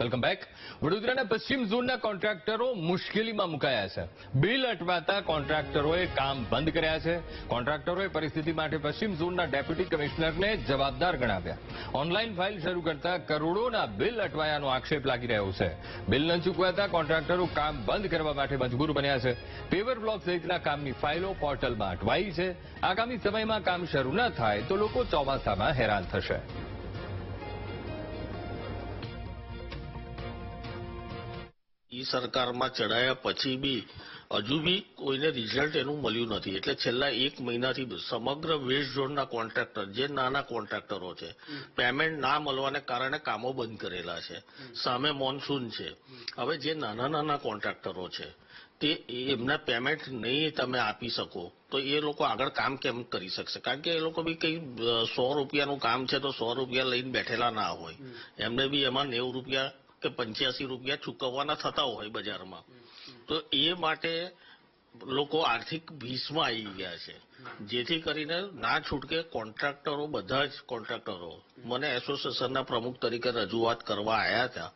Welcome back વડોદરાના પશ્ચિમ ઝોનના કોન્ટ્રાક્ટરો મુશ્કેલીમાં મુકાયા છે. બિલ અટવાતા કોન્ટ્રાક્ટરોએ કામ બંધ કર્યા છે. કોન્ટ્રાક્ટરોએ પરિસ્થિતિ માટે પશ્ચિમ ઝોનના ડેપ્યુટી કમિશનરને જવાબદાર ગણાવ્યા. ઓનલાઈન ફાઇલ શરૂ કરતા કરોડોના બિલ અટવાયાનો આક્ષેપ લાગી રહ્યો છે. બિલ ન ચૂકવાતા કોન્ટ્રાક્ટરો કામ બંધ કરવા માટે મજબૂર બન્યા છે. પેવર બ્લોક સહિતના કામની ફાઇલો પોર્ટલમાં અટવાઈ છે. આગામી સમયમાં કામ શરૂ ન થાય તો લોકો ચોમાસામાં હેરાન થશે. ઈ સરકારમાં ચડાયા પછી બી હજુ બી કોઈને રિઝલ્ટ એનું મળ્યું નથી. એટલે છેલ્લા એક મહિનાથી સમગ્ર વેસ્ટ ઝોનના કોન્ટ્રાક્ટર જે નાના કોન્ટ્રાક્ટરો છે પેમેન્ટ ના મળવાને કારણે કામો બંધ કરેલા છે. સામે મોન્સૂન છે. હવે જે નાના નાના કોન્ટ્રાક્ટરો છે તે એમના પેમેન્ટ નહીં તમે આપી શકો તો એ લોકો આગળ કામ કેમ કરી શકશે? કારણ કે એ લોકો બી કઈ સો રૂપિયાનું કામ છે તો સો રૂપિયા લઈને બેઠેલા ના હોય. એમને બી એમાં નેવું રૂપિયા કે પંચ્યાસી રૂપિયા ચૂકવવાના થતા હોય બજારમાં. તો એ માટે લોકો આર્થિક ભીસમાં આવી ગયા છે. જેથી કરીને ના છૂટકે કોન્ટ્રાક્ટરો બધા જ કોન્ટ્રાક્ટરો મને એસોસિએશનના પ્રમુખ તરીકે રજૂઆત કરવા આવ્યા હતા.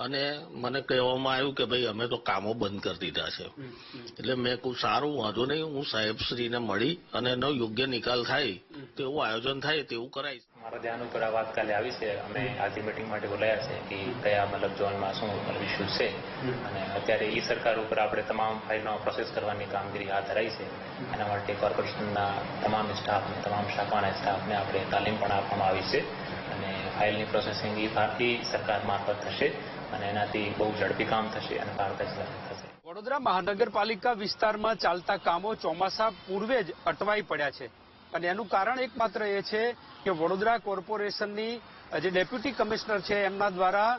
અને મને કહેવામાં આવ્યું કે ભાઈ અમે તો કામો બંધ કરી દીધા છે. એટલે મેં કહું સારું વાંધો નહીં. હું સાહેબશ્રીને મળી અને એનો યોગ્ય નિકાલ થાય તેવું આયોજન થાય તેવું કરાય. મારા ધ્યાન ઉપર આ વાત કાલે આવી છે. અમે આજે મિટિંગ માટે બોલાયા છે કે કયા મતલબ ઝોનમાં શું મતલબ ઇસ્યુઝ છે. અને અત્યારે ઈ સરકાર ઉપર આપણે તમામ ફાઇલનો પ્રોસેસ કરવાની કામગીરી હાથ ધરાઈ છે. એના માટે કોર્પોરેશનના તમામ સ્ટાફ તમામ શાખાના સ્ટાફને આપણે તાલીમ પણ આપવામાં આવી છે. અને ફાઇલની પ્રોસેસિંગ ઈ ભારતી સરકાર મારફત થશે અને એનાથી બહુ ઝડપી કામ થશે અને પારદર્શક થશે. વડોદરા મહાનગરપાલિકા વિસ્તારમાં ચાલતા કામો ચોમાસા પૂર્વે જ અટવાઈ પડ્યા છે. અને એનું કારણ એકમાત્ર એ છે કે વડોદરા કોર્પોરેશનની જે ડેપ્યુટી કમિશનર છે, એમના દ્વારા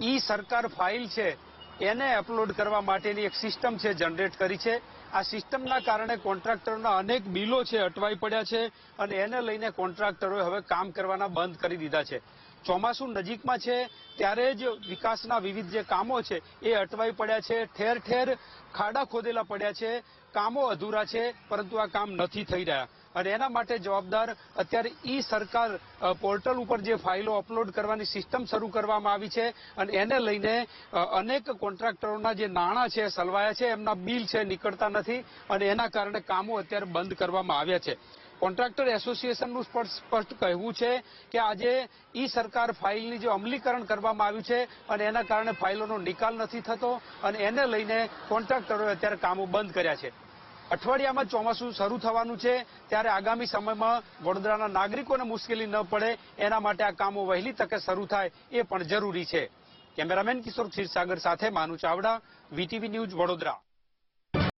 ઈ સરકાર ફાઇલ છે, એને અપલોડ કરવા માટેની એક સિસ્ટમ છે, જનરેટ કરી છે. આ સિસ્ટમના કારણે કોન્ટ્રાક્ટરોના અનેક બિલો છે, અટવાઈ પડ્યા છે અને એને લઈને કોન્ટ્રાક્ટરોએ હવે કામ કરવાના બંધ કરી દીધા છે. ચોમાસું નજીકમાં છે, ત્યારે જ વિકાસના વિવિધ જે કામો છે, એ અટવાઈ પડ્યા છે ઠેર ઠેર ખાડા ખોદેલા પડ્યા છે, કામો અધૂરા છે, પરંતુ આ કામ નથી થઈ રહ્યા. અને એના માટે જવાબદાર અત્યારે ઈ સરકાર પોર્ટલ ઉપર જે ફાઇલો અપલોડ કરવાની સિસ્ટમ શરૂ કરવામાં આવી છે અને એને લઈને અનેક કોન્ટ્રાક્ટરોના જે નાણાં છે, સલવાયા છે, એમના બિલ છે, નીકળતા નથી અને એના કારણે કામો અત્યારે બંધ કરવામાં આવ્યા છે. કોન્ટ્રાક્ટર એસોસિએશનનું સ્પષ્ટ કહેવું છે કે આજે ઈ સરકાર ફાઇલની જે અમલીકરણ કરવામાં આવ્યું છે અને એના કારણે ફાઇલોનો નિકાલ નથી થતો અને એને લઈને કોન્ટ્રાક્ટરોએ અત્યારે કામો બંધ કર્યા છે. અઠવાડિયામાં ચોમાસું શરૂ થવાનું છે, ત્યારે આગામી સમયમાં વડોદરાના નાગરિકોને મુશ્કેલી ન પડે, એના માટે આ કામો વહેલી તકે શરૂ થાય એ પણ જરૂરી છે. કેમેરામેન કિશોર ક્ષીરસાગર સાથે માનુ ચાવડા, વીટીવી ન્યૂઝ વડોદરા.